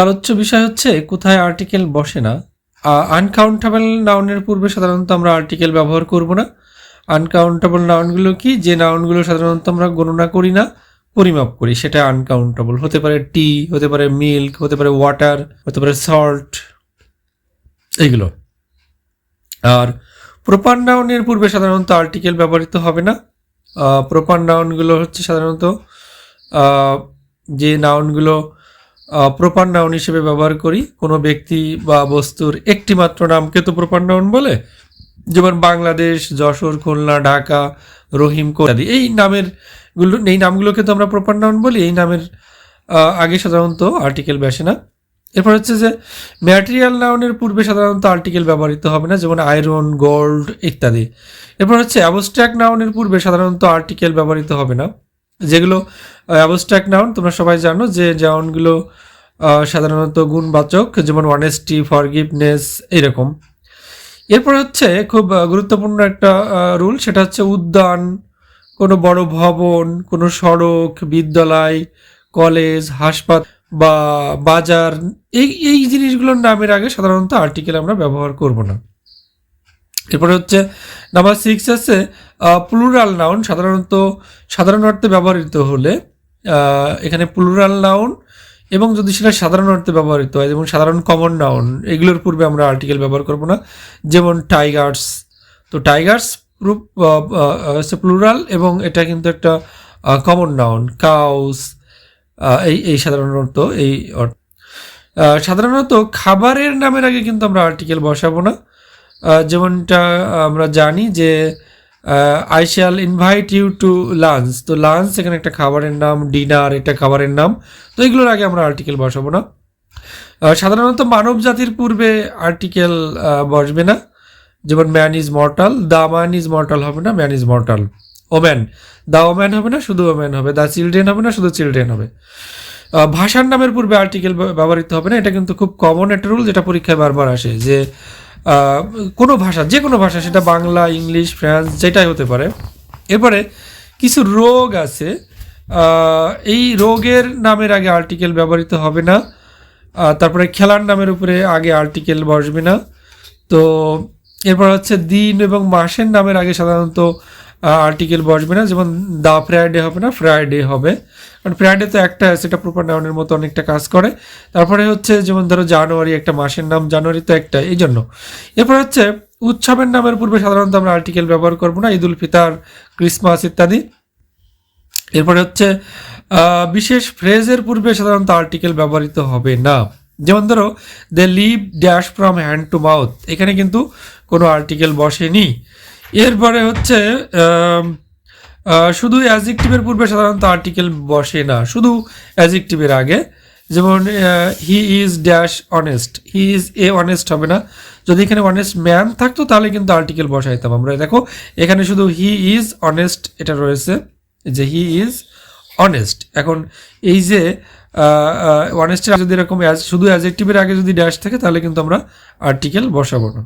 আলোচ্য বিষয় হচ্ছে, কোথায় আর্টিকেল বসে না। আনকাউন্টেবল নাউনের পূর্বে সাধারণত আমরা আর্টিকেল ব্যবহার করব না। আনকাউন্টেবল নাউনগুলো কি? যে নাউনগুলো সাধারণত আমরা গণনা করি না, পরিমাপ করি। সেটা আনকাউন্টেবল হতে পারে টি হতে পারে মিল্ক হতে পারে ওয়াটার হতে পারে সল্ট এইগুলো। আর প্রপার নাউনের পূর্বে সাধারণত আর্টিকেল ব্যবহৃত হবে না। প্রপার নাউনগুলো হচ্ছে সাধারণত যে নাউনগুলো প্রপার নাউন হিসেবে ব্যবহার করি। কোনো ব্যক্তি বা বস্তুর একটি মাত্র নামকে তো প্রপার নাউন বলে। যেমন বাংলাদেশ, যশোর, খুলনা, ঢাকা, রহিম, ইত্যাদি। এই নামেরগুলো এই নামগুলোকে তো আমরা প্রপার নাউন বলি। এই নামের আগে সাধারণত আর্টিকেল বসে না। এরপর হচ্ছে যে ম্যাটেরিয়াল নাউনের পূর্বে সাধারণত আর্টিকেল ব্যবহৃত হবে না। যেমন আয়রন গোল্ড ইত্যাদি। এরপর হচ্ছে অ্যাবস্ট্রাক্ট নাউনের পূর্বে সাধারণত আর্টিকেল ব্যবহৃত হবে না। যেগুলো অ্যাবস্ট্রাক্ট নাউন তোমরা সবাই জানো যে নাউনগুলো সাধারণত গুণবাচক, যেমন অনেস্টি ফরগিভনেস এরকম। এরপর হচ্ছে খুব গুরুত্বপূর্ণ একটা রুল সেটা হচ্ছে উদ্যান, কোনো বড় ভবন, কোনো সড়ক, বিদ্যালয় কলেজ হাসপাতাল বা বাজার, এই এই জিনিসগুলোর নামের আগে সাধারণত আর্টিকেল আমরা ব্যবহার করব না। এরপরে হচ্ছে নাম্বার সিক্স আছে প্লুরাল নাউন সাধারণত সাধারণ অর্থে ব্যবহৃত হলে এখানে প্লুরাল নাউন এবং যদি সেটা সাধারণ অর্থে ব্যবহৃত হয়, যেমন সাধারণ কমন নাউন এগুলোর পূর্বে আমরা আর্টিকেল ব্যবহার করব না। যেমন টাইগার্স তো টাইগার্স রূপ হচ্ছে প্লুরাল এবং এটা কিন্তু একটা কমন নাউন কাউস এই এই সাধারণত এই সাধারণত খাবারের নামের আগে কিন্তু আমরা আর্টিকেল বসাবো না। যেমনটা আমরা জানি যে I shall invite you to lunch তো লাঞ্চ এখানে একটা খাবারের নাম ডিনার এটা খাবারের নাম। তো এগুলোর আগে আমরা আর্টিকেল বসাবো না। সাধারণত মানব জাতির পূর্বে আর্টিকেল বসবে না। যেমন man is mortal the man is mortal হবে না man is mortal woman the woman হবে না, শুধু ওম্যান হবে। দ্য চিলড্রেন হবে না, শুধু চিলড্রেন হবে। ভাষার নামের পূর্বে আর্টিকেল ব্যবহৃত হবে না। এটা কিন্তু খুব কমন একটা রুল যেটা পরীক্ষায় বারবার আসে যে কোনো ভাষা, যে কোনো ভাষা, সেটা বাংলা, ইংলিশ, ফ্রান্স, যেটাই হতে পারে। এরপরে কিছু রোগ আছে। এই রোগের নামের আগে আর্টিকেল ব্যবহৃত হবে না। তারপরে খেলার নামের উপরে আগে আর্টিকেল বসবে না। তো এরপর হচ্ছে দিন এবং মাসের নামের আগে সাধারণত আর্টিকেল বসবে না, যেমন দা ফ্রাইডে হবে না, ফ্রাইডে হবে। কারণ ফ্রাইডে তো একটা সেটা প্রপার নাউনের মতো অনেকটা কাজ করে। তারপরে হচ্ছে, যেমন ধরো, জানুয়ারি একটা মাসের নাম, জানুয়ারি তো একটা এই জন্য। এরপর হচ্ছে, উৎসবের নামের পূর্বে সাধারণত আমরা আর্টিকেল ব্যবহার করব না, ঈদ উল ফিতার, ক্রিসমাস ইত্যাদি। এরপরে হচ্ছে বিশেষ ফ্রেজের পূর্বে সাধারণত আর্টিকেল ব্যবহৃত হবে না। যেমন ধরো they live dash from hand to mouth এখানে কিন্তু কোনো আর্টিকেল বসেনি। এরপরে হচ্ছে শুধু অ্যাজেক্টিভের পূর্বে সাধারণত আর্টিকেল বসে না, শুধু অ্যাজেক্টিভের আগে। যেমন he is dash honest he is a honest হবে না। যদি এখানে অনেস্ট ম্যান থাকতো, তাহলে কিন্তু আর্টিকেল বসাইতাম আমরা। দেখো, এখানে শুধু হি ইজ অনেস্ট এটা রয়েছে, যে হি ইজ অনেস্ট এখন এই যে অনেস্টের যদি এরকম, শুধু অ্যাজেক্টিভের আগে যদি ড্যাশ থাকে, তাহলে কিন্তু আমরা আর্টিকেল বসাবো না।